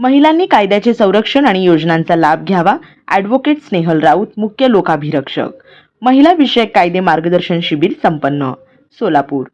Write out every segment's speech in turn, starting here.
महिलांनी कायद्याचे संरक्षण आणि योजनांचा लाभ घ्यावा. ॲडव्होकेट स्नेहल राऊत मुख्य लोकाभिरक्षक. महिला विषयक कायदे मार्गदर्शन शिबिर संपन्न. सोलापूर.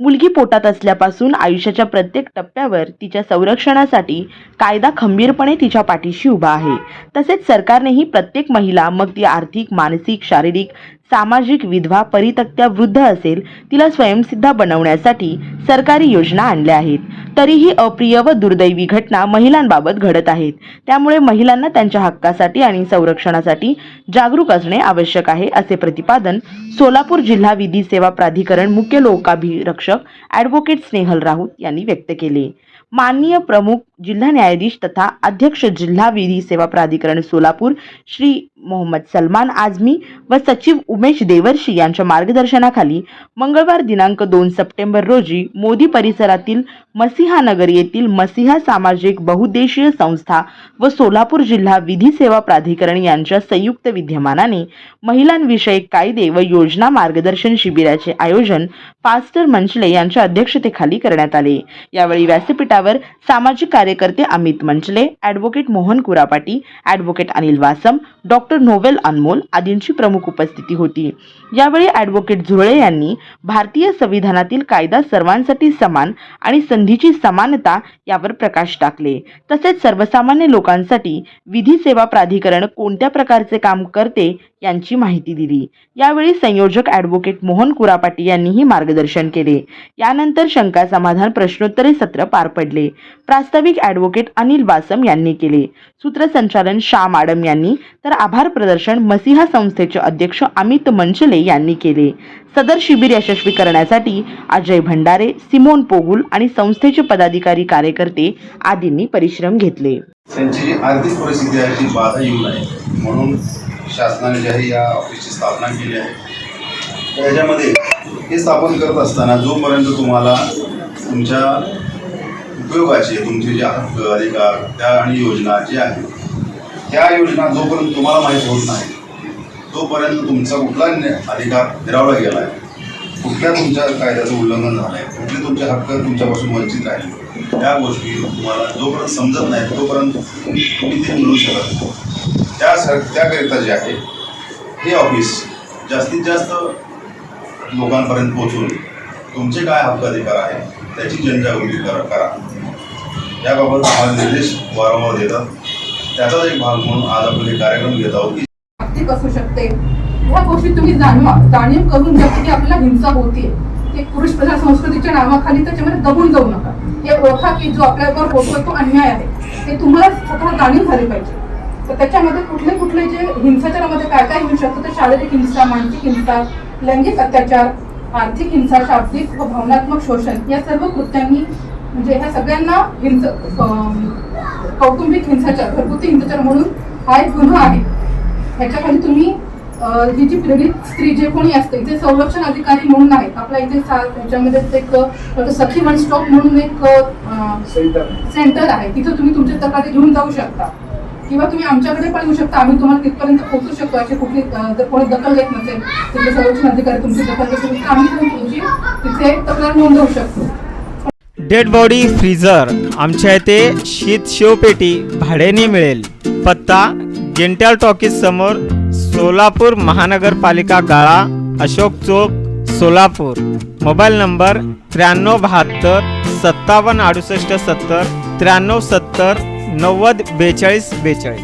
मुलगी पोटात असल्यापासून आयुष्याच्या प्रत्येक टप्प्यावर तिच्या संरक्षणासाठी कायदा खंबीरपणे तिच्या पाठीशी उभा आहे. तसेच सरकारनेही प्रत्येक महिला मग ती आर्थिक मानसिक शारीरिक सामाजिक विधवा परितक्त्या वृद्ध असेल तिला स्वयंसिद्धा बनवण्यासाठी सरकारी योजना आणल्या आहेत. तरीही अप्रिय व दुर्दैवी घटना महिलांबाबत घडत आहेत. त्यामुळे महिलांना त्यांच्या हक्कासाठी आणि संरक्षणासाठी जागरूक असणे आवश्यक आहे असे प्रतिपादन सोलापूर जिल्हा विधी सेवा प्राधिकरण मुख्य लोकाभिरक्षक ॲडव्होकेट स्नेहल राऊत यांनी व्यक्त केले. माननीय प्रमुख जिल्हा न्यायाधीश तथा अध्यक्ष जिल्हा विधी सेवा प्राधिकरण सोलापूर श्री मोहम्मद सलमान आझमी व सचिव उमेश देवर्षी यांच्या मार्गदर्शनाखाली मंगळवार दिनांक दोन सप्टेंबर रोजी मोदी परिसरातील मसिहा नगर येथील मसिहा सामाजिक बहुद्देशीय संस्था व सोलापूर जिल्हा विधी सेवा प्राधिकरण यांच्या संयुक्त विद्यमानाने महिलांविषयक कायदे व योजना मार्गदर्शन शिबिराचे आयोजन पास्टर मंचले यांच्या अध्यक्षतेखाली करण्यात आले. यावेळी व्यासपीठावर सामाजिक कार्य कार्यकर्ते Amit Manchale advocate Mohan Kurapati advocate Anil Vasam doctor Novel Anmol आदींची प्रमुख उपस्थिती होती. यावेळी ॲडव्होकेट झुरळे यांनी भारतीय संविधानातील कायदा सर्वांसाठी समान आणि संधीची समानता यावर प्रकाश टाकले. तसेच सर्वसामान्य लोकांसाठी विधी सेवा प्राधिकरण कोणत्या प्रकारचे काम करते यांची माहिती दिली. यावेळी संयोजक ॲडव्होकेट मोहन कुरापाटी यांनीही मार्गदर्शन केले. यानंतर शंका समाधान प्रश्नोत्तरे सत्र पार पडले. प्रास्ताविक ॲडव्होकेट अनिल बासम यांनी केले. सूत्रसंचालन श्याम मॅडम यांनी तर आभार प्रदर्शन मसिहा संस्थेचे अध्यक्ष अमित मंचले यांनी केले. सदर शिबिर यशस्वी करण्यासाठी अजय भंडारे सिमोन पोगुल आणि संस्थेचे पदाधिकारी कार्यकर्ते आदींनी परिश्रम घेतले. त्यांची जी आर्थिक परिस्थिती आहे ती बाधा येऊ नये. म्हणून शासनाने जे आहे या ऑफिसची स्थापना केली आहे. त्याच्यामध्ये हे स्थापन करत असताना जोपर्यंत तुम्हाला तुमच्या उपयोगाचे तुमचे जे हक्क अधिकार त्या आणि योजना जे आहेत त्या योजना जोपर्यंत तुम्हाला माहीत होत नाही तोपर्यंत तुमचा कुठला अधिकार हिरावला गेला आहे कुठल्या तुमच्या कायद्याचं उल्लंघन झालं आहे कुठले तुमचे हक्क तुमच्यापासून वंचित राहिले त्या गोष्टी तुम्हाला जोपर्यंत समजत नाही तोपर्यंत तुम्ही ते मिळू शकत नाही. त्याकरिता जे आहे हे ऑफिस जास्तीत जास्त लोकांपर्यंत पोहोचून तुमचे काय हक्क अधिकार आहेत त्याची जनजागृती करा करा. याबाबत आम्हाला निर्देश वारंवार देतात. त्याचाच एक भाग म्हणून आज आपण हे कार्यक्रम घेत आहोत. की आर्थिक असू शकते. ह्या गोष्टी तुम्ही जाणवा जाणीव करून घ्या की आपल्याला हिंसा होतीये. एक पुरुष प्रधान संस्कृतीच्या नावाखाली त्याच्यामध्ये दबून जाऊ नका. हे ओळखा की जो आपल्यावर होतोय तो अन्याय आहे. ते तुम्हाला स्वतः जाणीव झाली पाहिजे. तर त्याच्यामध्ये कुठले कुठले जे हिंसाचारामध्ये काय काय येऊ शकतं तर शारीरिक हिंसा मानसिक हिंसा लैंगिक अत्याचार आर्थिक हिंसा शाब्दिक व भावनात्मक शोषण या सर्व कृत्यांनी म्हणजे ह्या सगळ्यांना हिंस कौटुंबिक हिंसाचार घरगुती हिंसाचार म्हणून हा एक गुन्हा आहे. ह्याच्याखाली तुम्ही ही जी पीडित स्त्री जे कोणी असते जे संरक्षण अधिकारी म्हणून आहेत. आपल्या इथे ह्याच्यामध्ये एक सखी वन स्टॉप म्हणून एक सेंटर आहे. तिथं तुम्ही तुमच्या तक्रारी घेऊन जाऊ शकता. किंवा तुम्ही आमच्याकडे पण येऊ शकता. आम्ही तुम्हाला तिथपर्यंत पोहोचू शकतो. अशी कुठली जर कोणी दखल घेत नसेल तिथे संरक्षण अधिकारी तुमची दखल घेत नसेल आम्ही पण तुमची तिथे तक्रार नोंदवू शकतो. डेड बॉडी फ्रीजर आमच्या येथे शीत शिवपेटी भाड्याने मिळेल. पत्ता गेंट्याल टॉकीज समोर सोलापूर महानगरपालिका गाळा अशोक चौक सोलापूर. मोबाईल नंबर त्र्याण्णव बहात्तर सत्तावन्न अडुसष्ट सत्तर त्र्याण्णव सत्तर नव्वद बेचाळीस बेचाळीस.